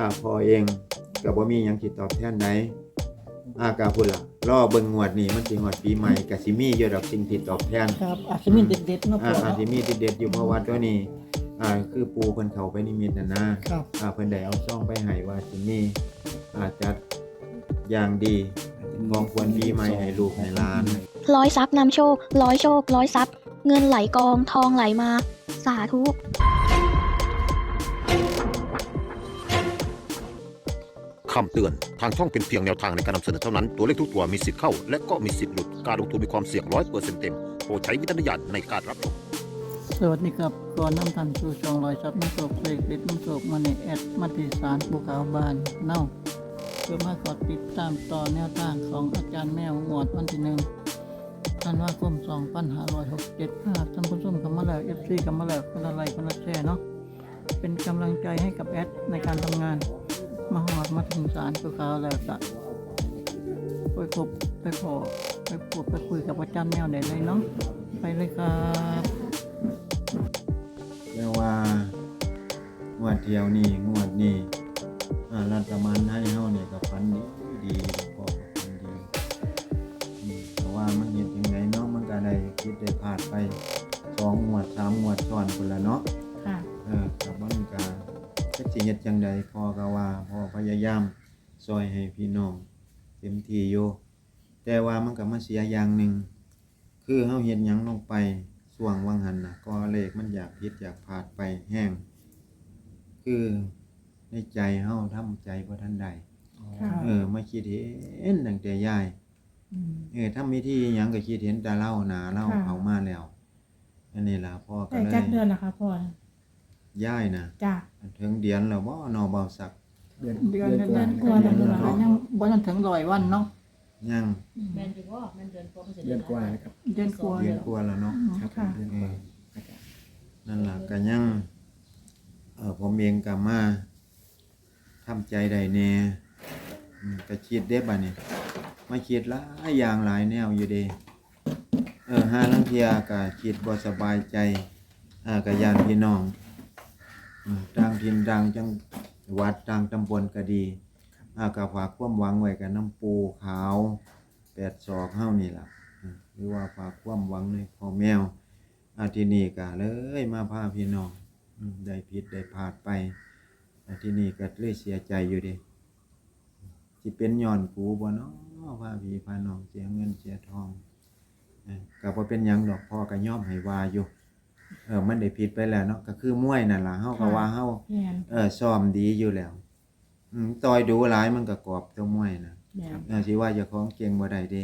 อ่าพอเองก็บ่มีหยังสิตอบแทนใดอ่ากาพุ่นล่ะรอเบิ่งงวดนี้มันสิฮอดปีใหม่ก็สิมีอยู่ดอกสิ่งที่ตอบแทน ครับอาจจะมีเด็ดๆเนาะอ่าพ่ออาจเนาะสิมีที่เด็ดอยู่เพราะว่าตัวนี้อ่าคือปูเพิ่นเข้าไปนิมิตน่ะนะครับ อ่าเพิ่นได้เอาซ่องไปให้ว่าสิมีอ่าจัดอย่างดีของควรปีใหม่ให้ลูกให้หลาน ร้อยทรัพย์นำโชค ร้อยโชค ร้อยทรัพย์ เงินไหลกองทองไหลมา สาธุ คำเตือน ทางช่องเป็นเพียงแนวทางในการนำเสนอเท่านั้น ตัวเลขทุกตัวมีสิทธิ์เข้า และก็มีสิทธิ์หลุด การลงทุนมีความเสี่ยงร้อยเปอร์เซ็นต์เต็ม โปรดใช้วิจารณญาณในการรับชม สวัสดีครับก่อนน้ำทันสู่ช่องลอยซับน้ำโศกเลขเด็ดน้ำโศกมาในแอดมาติสารภูเขาบานเน่าเพื่อมากดติดตามต่อแนวทางของอาจารย์แมวหงวดวันที่หนึ่งธันวาคม2567หากท่านผู้ชมกำมาแล้ว FC กำมาแล้วคนละไลค์คนละแชร์เนาะเป็นกำลังใจให้กับแอดในการทำงาน มาหอดมาถึงสารภูเขาแล้วก็ไปพบไปขอไปพูดไปคุยกับอาจารย์แมวได้เลยเนาะไปเลยครับเรียกว่างวดเที่ยวนี้งวดนี้อ่ารัฐบาลให้เฮาเนี่ยก็ฝันดีดีพอก็ฝันดีเพราะว่ามันเฮ็ดจังไดเนาะมันก็ได้คิดได้พลาดไปสองงวดสามงวดซ้อนพุ่นละเนาะ เฮ็ดจังใดพ่อก็ว่าพ่อพยายามซอยให้พี่น้องเต็มที่อยู่แต่ว่ามันก็มาเสียอย่างหนึงคือเฮาเฮ็ดหยังลงไปช่วงวังหันน่ะก็เลขมันอยากผิดอยากพลาดไปแห้ง คือในใจเฮาทำใจบ่ทันใดค่ะเออมาคิดเห็นตั้งแต่ยายอืมเออทำพิธีหยังก็คิดเห็นแต่เล่าหนาเล่าค่ะ เขามาแล้ว อันนี้ล่ะพ่อก็แต่เลยจักเดือนนะคะพ่อ ยายน่ะจ้ะถึงเดือนแล้วบ่นอเบาสัก เดือนเดือนเดือนเดือนกว่าเดือนเดือนกว่ายังบ่ทันถึงร้อยวันเนาะยังแม่นอยู่บ่แม่นเดือนกว่ามันจะเดือนกว่านะครับเดือนกว่าเดือนกว่าแล้วเนาะครับค่ะเดือนเอกว่าออาจารย์นั่นล่ะก็ยังเออผมเองก็มาทำใจได้แน่อืมก็คิดเด้บัดนี้มาคิดหลายอย่างหลายแนวอยู่เด้เออหาลังเทียก็คิดบ่สบายใจอ่าก็ย่านพี่น้องอืม ต่างถิ่นต่างจังหวัดต่างตำบลก็ดีอาก็ฝากความหวังไว้กับน้ำปูขาวแปดศอกเฮานี่ล่ะหรือว่าฝากความหวังในพ่อแมว อาทีนี้ก็เลยมาพาพี่น้องได้ผิดได้พลาดไป อาทีนี้ก็เลยเสียใจอยู่ดิสิเป็นย้อนกูบ่เนาะพาพี่พาน้องเสียเงินเสียทองก็บ่เป็นยังดอกพ่อก็ยอมให้วาอยู่ เออมันได้ผิดไปแล้วเนาะก็คือมวยนั่นล่ะเฮาก็ว่าเฮาแม่นเออซ้อมดีอยู่แล้ว อืมต่อยดูหลายมันก็กรอบตัวมวยนะแม่น เออสิว่าเจ้าของเก่งบ่ได้เด้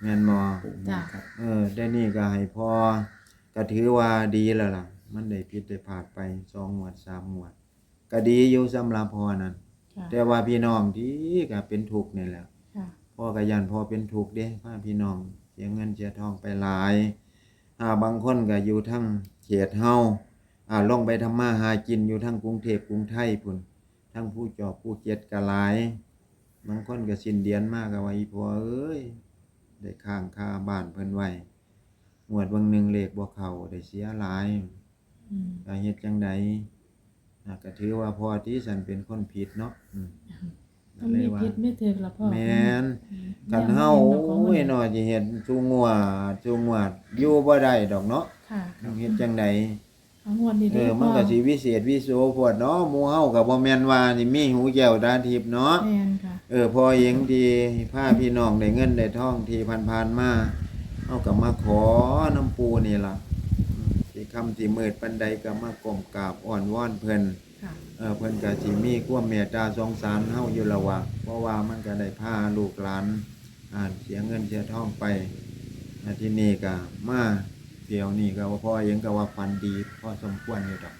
แม่นบ่จ้ะ ครับ เออได้นี่ก็ให้พอก็ถือว่าดีแล้วล่ะ มันได้ผิดได้พลาดไปสองหมวดสามหมวด ก็ดีอยู่สำหรับพอนั่นค่ะแต่ว่าพี่น้องที่ก็เป็นทุกข์นี่แหละค่ะพ่อก็ยันพ่อเป็นทุกข์เด้พาพี่น้องเสียเงินเสียทองไปหลาย อ่าบางคนก็อยู่ทั้งเขตเฮาอ่าลงไปทำมาหากินอยู่ทั้งกรุงเทพกรุงไทยพุ่นทั้งผู้จอบผู้เกียรก็หลายบางคนก็สิ้นเดือนมากก็ว่าอีพ่อเอ้ยได้ข้างค่าบ้านเพิ่นไว้งวดเบางหนึ่งเลขบ่เข้าได้เสียหลายอืมก็เฮ็ดจังใดอะก็ถือว่าพ่อที่สันเป็นคนผิดเนาะ อืมมันมีพิษไม่ถึงละพ่อ แม่นอืมกันเฮาแม่นโอ้ยเนาะสิเฮ็ดจูงัวจูงวดอยู่บ่ได้ดอกเนาะค่ะต้องเฮ็ดจังใดเอางวดดีเออๆมันพ่อก็สิวิเศษวิโสโพดเนาะหมู่เฮาก็บ่แม่นว่าสิมีหูแก้วตาทิพย์เนาะ แม่นค่ะ เออพอเองที่พาพี่น้องได้เงินได้ทองที่ผ่านๆมาเอากับมาขอน้ำปูนี่ล่ะอืมที่คำที่มืดปันใดก็มากรมกราบอ่อนวอนเพิ่นค่ะ เออเพิ่อนก็สิมีความเมตตาสงสารเฮาอยู่ละวะเพราะว่ามันก็ได้พาลูกหลานอ่านเสียเงินเสียทองไปที่นี่ก็มาเที่ยวนี่ก็ว่าพ่อเองก็ว่าฟันดีพ่อสมควรอยู่ดอก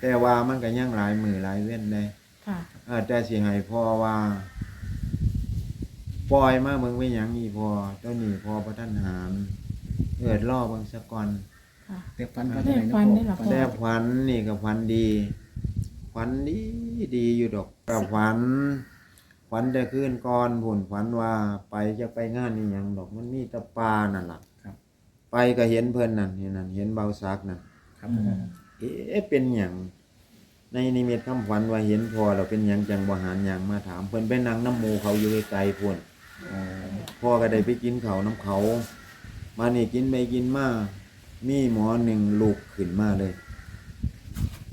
แต่ว่ามันก็ยังหลายมือหลายเว้นได้ค่ะเออแต่สิให้พ่อว่าปล่อยมาเบิ่งไว้หยังอีพ่อตัวนี้พ่อบ่ทันหามเอิดรอบิ่งซะก่อน เรียกฟันได้ว่าอะไรนะฟันพ่อได้เหรอแต่ฝันนี่ก็ฝันดีฝันดีดีอยู่ดอกก็ฝันฝันแต่คืนก่อนพุ่นฝันว่าไปจะไปงานนี่หยังดอกมันมีแตะปลานั่นล่ะครับไปก็เห็นเพิ่นนั่นเห็นนั่นเห็นเบาซักนั่นครับอืผมมเอ๊ะเป็นหยังในนิมิตคำฝันว่าเห็นพอเราเป็นหยังจังบ่หารหยังมาถามเพิ่นไปนั่งน้ำหมูเขาอยู่ไกลๆพุ่นพ่อก็ได้ไปกินเขาวน้ำเขา มานี่กินไปกินมา มีหมอหนึ่งลูกขึ้นมาเลย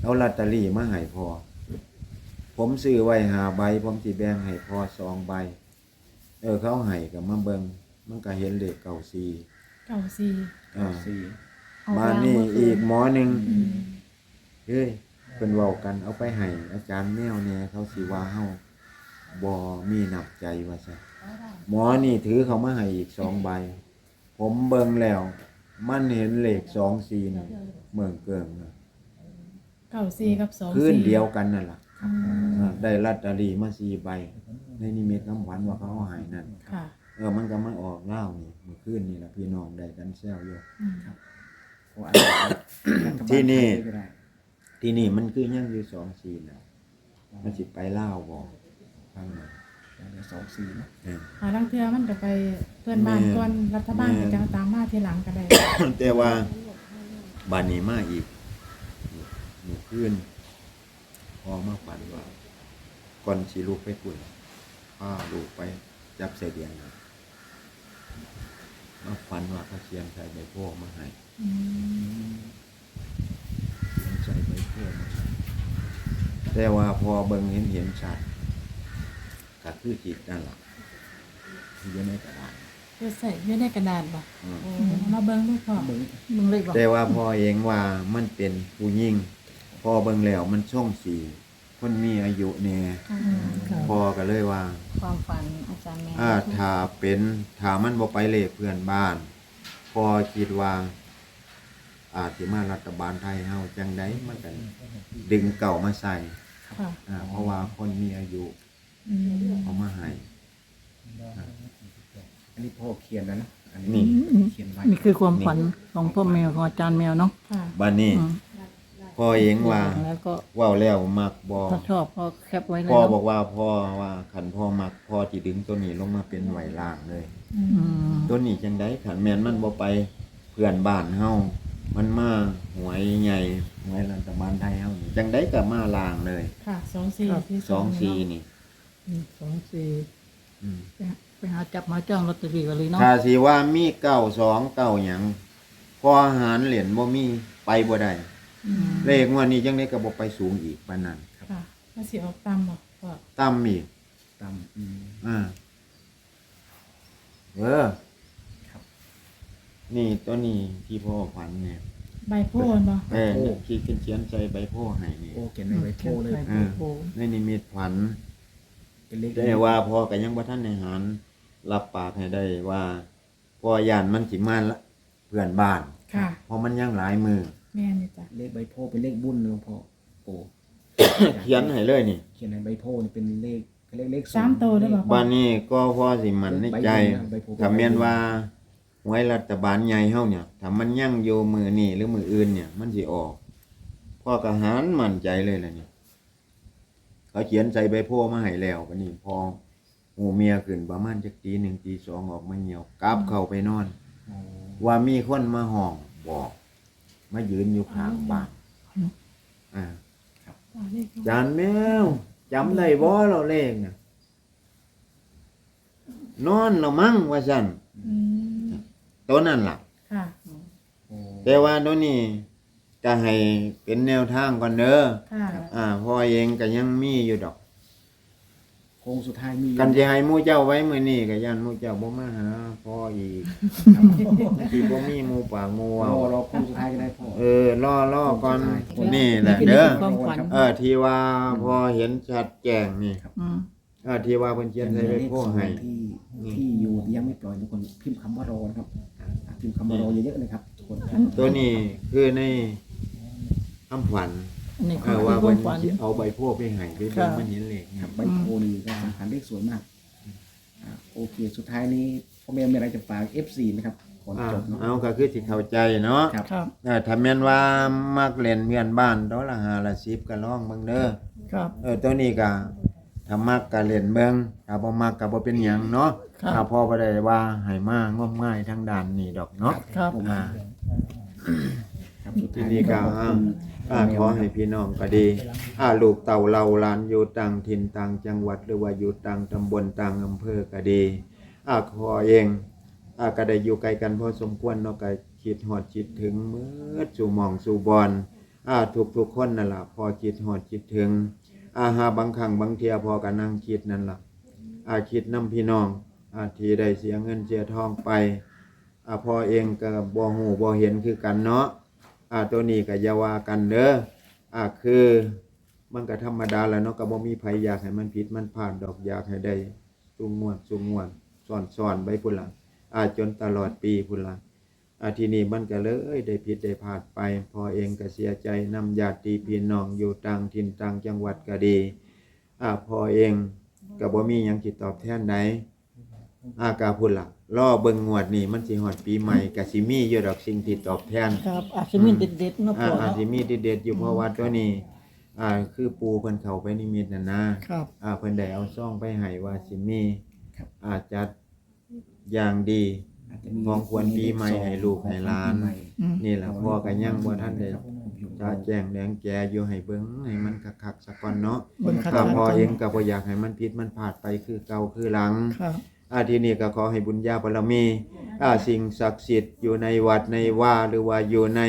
เอาลอตเตอรี่มาให้พอ ผมซื้อไว้หาใบ ผมสิแบ่งให้พอสองใบ เออ เขาให้กับมาเบิงมันก็เห็นเลขเก่าซีเก้าสี่อ่าสี่เอาบ้านวางนี่เมื่คือีกหมอหนึ่งอืมเฮ้ยเป็นเว้ากันเอาไปให้อาจารย์แมวเนี่ยเขาสิว่าเฮาบ่มีหนับใจว่าซะหมอนี่ถือเขามาให้อีกสองใบ ผมเบิ่งแล้ว มันเห็นเลขสองสี่นี่เมืองเกิงน่ะเก้าสี่กับสองคืนสี่เดียวกันนั่นล่ะอืมอ่าได้ลอตเตอรี่มาสี่ใบในนิมิตคำขวัญว่าเขาเอาให้นั่นค่ะเออมันก็มาออกเล่าวนี่เมื่อคืนนี่ล่ะพี่น้องได้กันแซวอยู่ อืมโอ้อันนี้รัฐบาลที่นี่ไทยก็ได้ที่นี่มันคือยังอยู่สองสี่น่ะมันสิไปเล่าวบ่ฟังหน่อยเดี๋ยวสองสี่เนาะเออหาลังเทือมันก็ไป เพื่อนบ้านแม่ก่อนรัฐบาลแม่ก็จะเอาตามมาทีหลังก็ได้ แต่ว่าบานนี้มาอีกหมู่ขึ้นพอมาฝันว่าก่อนสีลูกไปกุ่นพาลูกไปจับใส่เดียงน่ะมาฝันว่าเขาเชียนใส่ใบโพธิ์มาให้อืมเขียนใส่ใบโพธิ์มาให้แต่ว่าพอเบิ่งเห็นเห็นชัดก็คือจิตนั่นแหละที่อยู่ในกระดาษ เพื่อใส่ไม่ได้กระดาษบ่อืม มาเบิ้งลูกพ่อเบิ่งมึงเลยบอกแต่ว่าพอเองว่ามันเป็นผู้ยิ่งพอเบิ่งแล้วมันช่องสีคนมีอายุแน่อืมพอก็เลยว่า ความฝันอาจารย์แม่อ่าถ้าเป็นถ้ามันบ่ไปเลขเพื่อนบ้าน พอคิดว่า อาจสิมารัฐบาลไทยเฮาจังไดมันก็ดึงเก่ามาใส่ค่ะอ่าเพราะว่าคนมีอายุอืมเอามาให้ อันนี้พ่อเขียนแล้วนะอันนี่เขียนไว้ นี่คือความฝันของพ่อแมวของอาจารย์แมวเนาะค่ะบัดนี้อืมพอเองว่าแล้วก็เว้าแล้วมักบ่ถ้าชอบก็แคปไว้เลยพ่อเนาะบอกว่าพ่อว่าขันพ่อมักพ่อที่ดึงตัวนี้ลงมาเป็นไหวล่างเลย อือืมมตัวนี้จังไดขันแมนมันบ่ไปเพื่อนบ้านเฮามันมาหวยใหญ่หวยรัฐบาลไทยเฮานี่จังไดก็มาล่างเลยค่ะสองสี่ที่สองสี่เนาะนี่ อืมสองสี่อืม ไปหาไปหาจับมาจ้างลอตเตอรี่กันเลยเนาะถ้าสิว่ามีเก้าสองเก้าหยังพออาหารเหรียญบ่มีไปบ่ได้อืมเลขงวดนี้จังไดก็บ่ไปสูงอีกปานนั้นค่ะแล้วสิออกตามบ่พ่อต่ำอีกตามอืม อ่าเออครับ นี่ตัวนี้ที่พ่อฝันเนี่ยใบโพนบ่เออขีดเขียนเขียนใจใบโพธิ์ให้นี่ โอ้เขียนในไว้โทรเลยใช่เออโอ้ในนิมิตฝันเป็นเลขได้ว่าพ่อก็ยังบ่ทันในหาร รับปากให้ได้ว่าพ่อย่านมันสิมาละเพื่อนบ้านค่ะ เพราะมันยังหลายมือ แม่นี่จ้ะเลขใบโพธิ์เป็นเลขบุญนะหลวงพ่อโอ้ เขียนให้เลยนี่เขียนในใบโพธิ์นี่เป็นเลขเลขเลขสามโตวได้บ่พ่อบ้านนี้ก็พ่อสิมันในใจใบโพธิ์ถ้าแม่นว่าหวยรัฐบาลใหญ่เฮาเนี่ยถ้ามันยังอยู่มือนี่หรือมืออื่นเนี่ย มันสิออกพ่อก็หารมั่นใจเลยล่ะนี่เขาเขียนใส่ใบโพธิ์มาให้แล้วบัดนี้พอ หูเมียขึ้นประมาณจักตีหนึ่งตีสองออกมาเหี่ยวกลับเข้าไปนอนโอ้ว่ามีคนมาห้องบอก มายืนอยู่ข้างบ้านอ่าอ๋อเลขจานแมวจำได้บ่เราเลขน่ะนอนเรามั่งว่าสั่นอืมตัวนั่นล่ะค่ะโอ้แต่ว่าตัวนี้จะให้เป็นแนวทางก่อนเด้อค่ะอ่าพ่อเองก็ยังมีอยู่ดอก โค้งสุดท้ายมีกันสิให้หมู่เจ้าไว้มื้อนี้ก็ย่านหมู่เจ้าบ่มาหาพ่ออีกที่บ่มีหมู่ปากหมู่รเว้าอรอโค้งสุดท้ายก็ได้พ่อ เออรอรอก่อนโค้งสุดท้ายนี่แหละคือเด้อความฝันเออที่ว่าพอเห็นชัดแจ้งนี่อืมเออที่ว่าเพิ่นเขียนใส่ไปโพให้ ที่ที่อยู่ที่ยังไม่ปล่อยทุกคนพิมพ์คำว่ารอนะครับอ่าพิมพ์คำว่ารอเยอะๆนะครับทุกคนตัวนี้คือในคำขวัญอั นนี้เอคืออว่าคเพิ่วานมฝัน สิเอาใบโพไปให้ไปครัเบิ่งบมันเห็นเลขครับนะใบโพนี่ก็สำคัญเลขสวยมากอ่าโอเค สุดท้ายนี้พ่อแม่มีอะไรจะฝาก F4 ไหมครับก่อนอ่าจบเนาะ เอาก็คือสิเข้าใจเนาะ ครับ ครับ เออถ้าแม่นว่ามักเล่นเมียนบ้านดอกละ5ละ10ก็ลองเบิ่งเด้อครับ เออตัวนี้ก็ถ้ามักก็เล่นเบิ่งถ้าบ่มักก็บ่เป็นหยังเนาะครับ ถ้าพ่อบ่ได้ว่าให้มางมง่ายทางด้านนี้ดอกเนาะครับอ่าครับสุดท้าย ทีนี้ก็อบคุณอ่าขอให้พี่น้องก็ดีอ่าลูกเต่าเราหลานอยู่ต่างถิ่นต่างจังหวัดหรือว่าอยู่ต่างตำบลต่างอำเภอก็ดีอ่าขอเองอ่าก็ได้อยู่ไกลกันพอสมควรเนาะก็คิดฮอดคิดถึงเมื่อสู่หมองสู่บอนอ่าทุกๆคนนั่นล่ะพอคิดฮอดคิดถึงอาหาบางครั้งบางเทียพอก็นั่งคิดนั่นล่ะอาคิดนํพี่น้องอาที่ได้เสียเงินเสียทองไปอาพอเองก็บ่ฮู้บ่เห็นคือกันเนาะ อ่าตัวนี้ก็อย่าว่ากันเด้ออ่าคือมันก็ธรรมดาแหล้วเนาะก็บ่มีไผอยากให้มันผิดมันพลาดดอกอยากให้ได้สูงงวดสูงงวดสอนสอนไปพุ่นละอ่าจนตลอดปีพุ่นละอ่าทีนี้มันก็เลยได้ผิดได้พลาดไป พอเองก็เสียใจนำญาติพี่น้องอยู่ต่างถิ่นต่างจังหวัดก็ดีอ่าพอเองก็บ่มีหยังสิตอบแทนใดอากาพุ่นล่ะ รอเบิ่งงวดนี้มันสิฮอดปีใหม่ก็สิมีอยู่ดอกสิ่งที่ตอบแทนครับอาจจะมีเด็ดๆเนาะอ่าพ่ออาจเนาะ สิมีเด็ดๆอยู่เพราะว่าตัวนี้อ่าคือปูเพิ่นเข้าไปนิมิตน่ะนะครับ อ่าเพิ่นได้เอาซ่องไปให้ว่าสิมีครับ อาจจะอย่างดี อาจจะมีของควรปีใหม่ให้ลูกให้หลานปีใหม่อืม นี่ล่ะพ่อก็ยังบ่ทันได้จะแจ้งแดงแกอยู่ให้เบิ่งให้มันคักๆสักก่อนเนาะเบิ่งคักถ้าๆพ่อก่อนเองก็บ่อยากให้มันผิดมันพลาดไปคือเก่าคือหลัง ครับ อาทีนี้ก็ขอให้บุญญาบารมีอาสิ่งศักดิ์สิทธิ์อยู่ในวัดในว่าหรือว่าอยู่ใน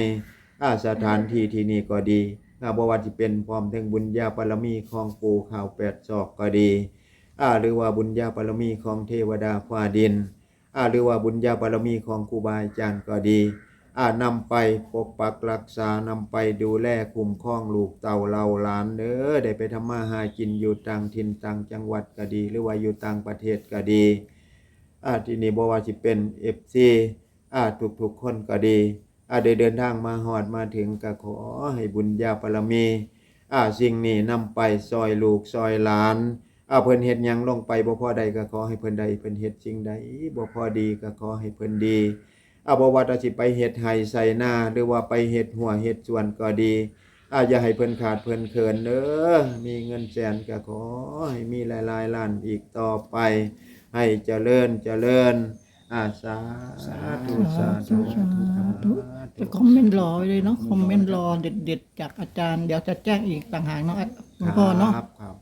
อาสถานที่ที่นี่ก็ดีอาบ่ว่าสิเป็นพร้อมทั้งบุญญาบารมีของปู่ข่าวแปดศอกก็ดีอาหรือว่าบุญญาบารมีของเทวดาฟ้าดินอาหรือว่าบุญญาบารมีของครูบาอาจารย์ก็ดีอา นำไปปกปักรักษานำไปดูแลคุ้มครองลูกเต่าเราหลานเด้อได้ไปทำมาหากินอยู่ต่างถิ่นต่างจังหวัดก็ดี หรือว่าอยู่ต่างประเทศก็ดีอ่าที่นี่บ่ว่าสิเป็น FC อ่าทุกๆคนก็ดีอ่าได้เดินทางมาฮอดมาถึงก็ขอให้บุญญาบารมีอ่าสิ่งนี้นำไปซอยลูกซอยหลานอ่าเพิ่นเฮ็ดยังลงไปบ่พอใดก็ขอให้เพิ่นได้เพิ่นเฮ็ดสิ่งใดบ่พอดีก็ขอให้เพิ่นดี อ่าบ่ว่าจะสิไปเฮ็ดไห้ใส่หน้า หรือว่าไปเฮ็ดหัวเฮ็ดสวนก็ดีอ่าอย่าให้เพิ่นขาดเพิ่นเขินเด้อมีเงินแสนก็ขอให้มีหลายๆล้านอีกต่อไป ให้เจริญเจริญอาสาธุสาธุสาธุจะคอมเมนต์รอไว้เลยเนาะคอมเมนต์รอเด็ดๆจากอาจารย์ เดี๋ยวจะแจ้งอีกต่างหากเนาะหลวงพ่อเนาะครับครับ